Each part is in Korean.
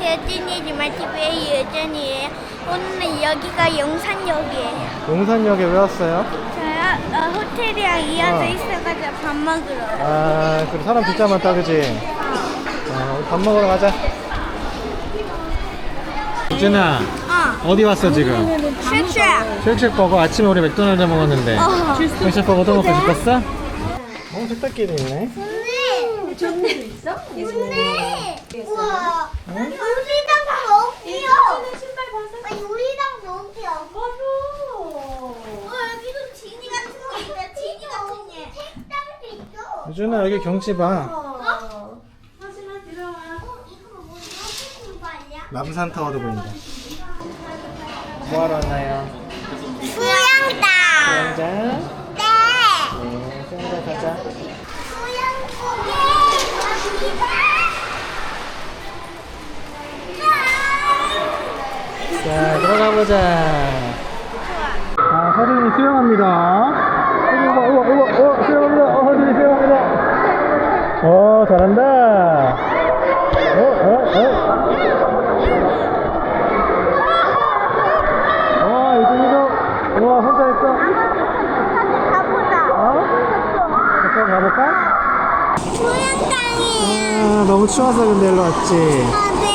예진이 말TV의 예진이에요. 오늘 여기가 영산역이에요. 용산역에 왜 왔어요? 저요 어, 호텔이랑 이어져 어. 있어가지고 밥 먹으러. 아, 그래 사람 진짜 많다, 그지? 어, 우리 밥 먹으러 가자. 유진아, 어. 어디 왔어 지금? 쉑쉑. 쉑쉑 버거 아침에 우리 맥도날드 먹었는데. 어. 쉑쉑 버거 또 먹고 싶었어? 어, 세탁기도 있네. 좋네. 좋네 있어? 좋네. 우와. 우리랑 너무 귀여워. 신발 벗어. 우리랑 너무 귀여워. 맞아. 어 여기도 지니 같은 거 있다. 지니 같은 게. 색깔도 있어. 유 준아, 여기 경치 봐. 어? 하지마 들어와. 어 이거 뭐야? 신발이야? 남산 타워도 보인다. 뭐하러 왔나요? 수영장. 수영장. 네. 네, 수영장 가자. 수영복에 자, 들어가 보자. 아, 서준이 수영합니다. 우와, 우와, 우와, 수영합니다. 어. 어, 잘한다. 어, 어, 어. 와, 유준이도, 우와, 혼자 했어. 가보자. 어? 가볼까? 수영장이. 아, 너무 추워서 근데 일로 왔지. 아 네.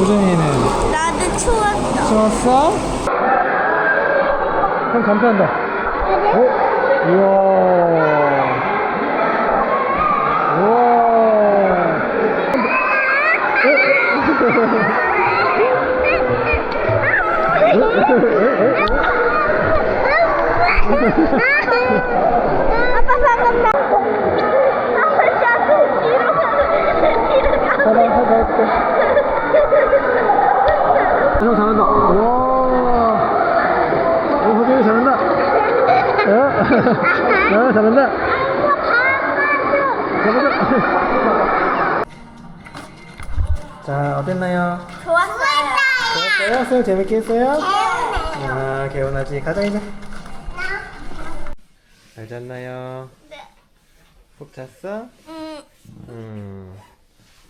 우준이는 나도 추웠어. 추웠어? 형 잠수한다. 오, 우와. 우와. 아빠 방금 나. 아빠 자꾸 뒤로 가. 뒤로 가. 가봐, 가봐, 해줄게. 형 잘한다. 우와. 오, 허준이 잘한다. 어? 어, 잘한다. 잡아줘. 자, 어땠나요? 좋았어요. 좋았어요? 수영 재밌게 했어요? 아, 개운하지. 가자, 이제. 잘 잤나요? 네. 푹 잤어? 음. 음.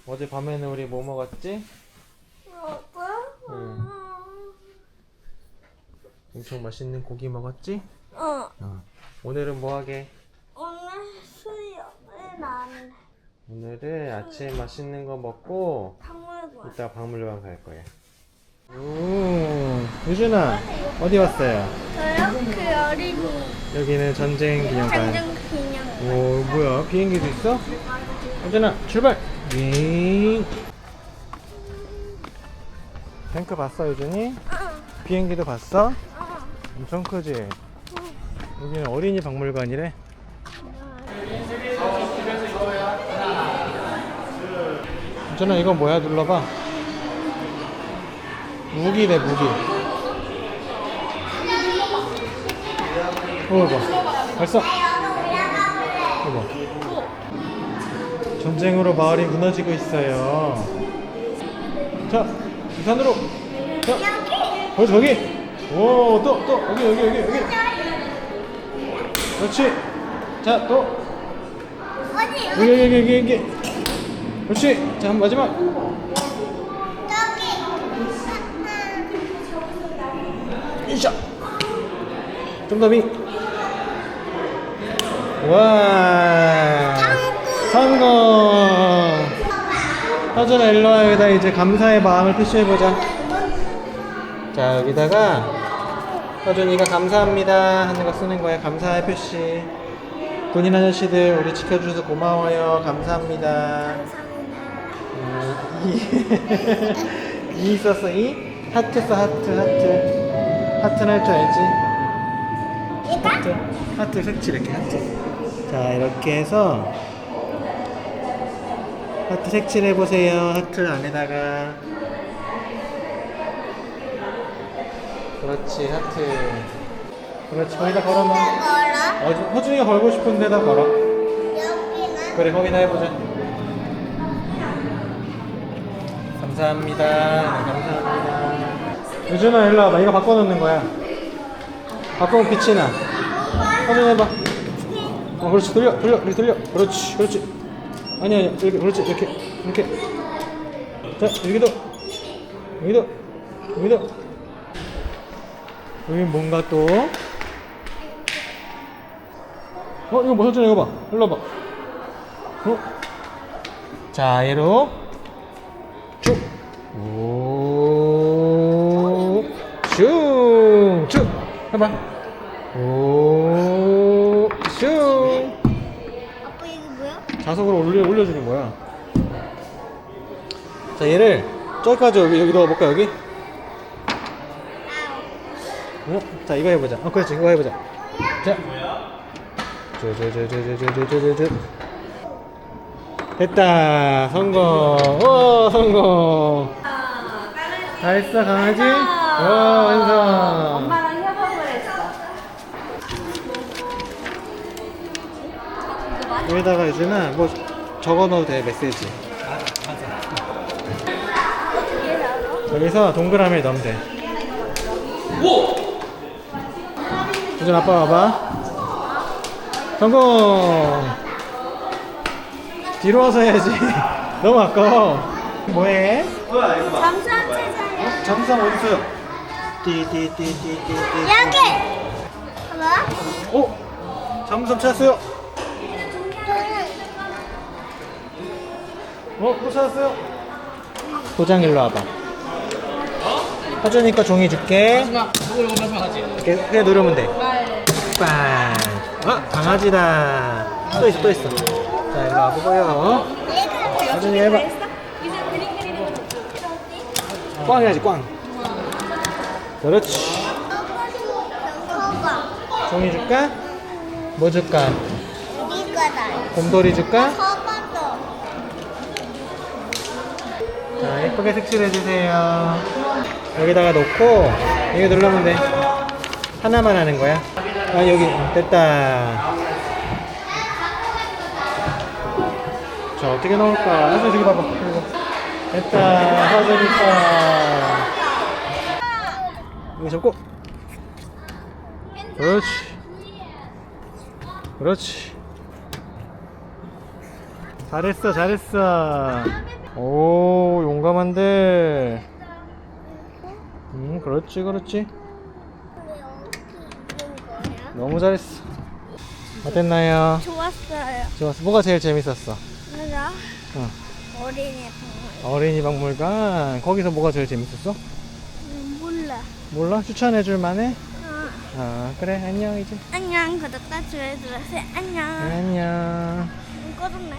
어제 밤에는 우리 뭐 먹었지? 먹고. 응. 엄청 맛있는 고기 먹었지? 어. 어. 오늘은 뭐 하게? 오늘 수영을 안 오늘은 아침 맛있는 거 먹고 이따 박물관 갈 거야. 오, 유준아 어디 왔어요? 저요? 그 어린이 여기는 전쟁 기념관. 장정 기념. 오, 뭐야? 비행기도 있어? 유준아 출발. 윙. 탱크 봤어, 유준이? 비행기도 봤어? 엄청 크지? 여기는 어린이 박물관이래. 유준아 이건 뭐야? 눌러봐. 무기래 무기. 어, 봐. 벌써. 어머. 전쟁으로 마을이 무너지고 있어요. 자, 우산으로. 자, 어 저기. 오, 또, 또 여기, 여기, 여기, 여기. 그렇지. 자, 또 어디? 여기, 여기, 여기, 여기. 그렇지. 자, 한 마지막. 좀더 미. 와. 성공. 서준아 일로 와 여기다 이제 감사의 마음을 표시해보자. 자 여기다가 서준이가 감사합니다 하는 거 쓰는 거야. 감사의 표시. 군인 아저씨들 우리 지켜주셔서 고마워요. 감사합니다. 음, 이, 이 있었어 이? 하트 써 하트 하트. 하트는 할줄 알지? 하트. 하트 색칠 이렇게 하트. 자 이렇게 해서 하트 색칠해 보세요. 하트 안에다가. 그렇지 하트. 그렇지 거기다 걸어놔. 걸어? 어, 허준이가 걸고 싶은 데다 걸어. 여기는? 그래 거기다 해보자 감사합니다. 네, 감사합니다. 유준아 일로 와봐. 이거 바꿔놓는 거야. 바꾸면 빛이 나. 허준 해봐. 어 그렇지. 돌려 돌려. 이렇게 돌려. 그렇지 그렇지. 아니 아니. 이렇게 그렇지. 이렇게 이렇게. 자 여기도. 여기도. 여기도. 여기 뭔가 또. 어? 이거 뭐 서준이 이거 봐. 일로 와봐. 어? 자 얘로 쭉 오, 슝, 쭉 해봐. 오, 슝. 아빠 이게 뭐야? 자석으로 올려 올려주는 거야. 자 얘를 저기까지 여기 여기 넣어볼까 여기? 어? 자 이거 해보자. 어 그렇지 이거 해보자. 자. 저저저저저저저저저 됐다 성공. 오 성공. 잘했어 강아지. 와 완성. 엄마랑 협업을 했어. 여기다가 이제는 뭐 적어 넣어도 돼 메시지. 여기서 동그라미 넣으면 돼. 우준 아빠 와봐. 성공. 뒤로 와서 해야지. 너무 아까워. 뭐해? 잠수함 세상에 잠수함 어디 있어요? 띠띠띠띠띠띠. 여기 봐봐 오, 잠수함 찾았어요. 어, 또 찾았어요. 도장 일로 와봐. 사주니까 종이 줄게. 이렇게 그냥 누르면 돼. 빵. 어, 강아지다. 또 있어, 또 있어. 자, 일로 와보고요. 사준이 해봐. 꽝 해야지, 꽝. 그렇지. 종이 줄까? 뭐 줄까? 곰돌이 줄까? 자, 예쁘게 색칠해 주세요. 여기다가 놓고 여기 누르면 돼. 하나만 하는 거야. 아, 여기 됐다. 자, 어떻게 넣을까? 해서 저기 봐봐. 됐다. 사주니까. 여기 잡고. 그렇지. 그렇지. 잘했어, 잘했어. 오, 용감한데. 음, 그렇지, 그렇지. 너무 잘했어. 어땠나요? 좋았어요 좋았어. 뭐가 제일 재밌었어? 내가 어. 어린이 방을 어린이 박물관. 거기서 뭐가 제일 재밌었어? 몰라 몰라? 추천해줄 만해? 어. 아, 그래. 안녕, 이제. 안녕 구독과 좋아요 눌러주세요 안녕 안녕. 꺼졌네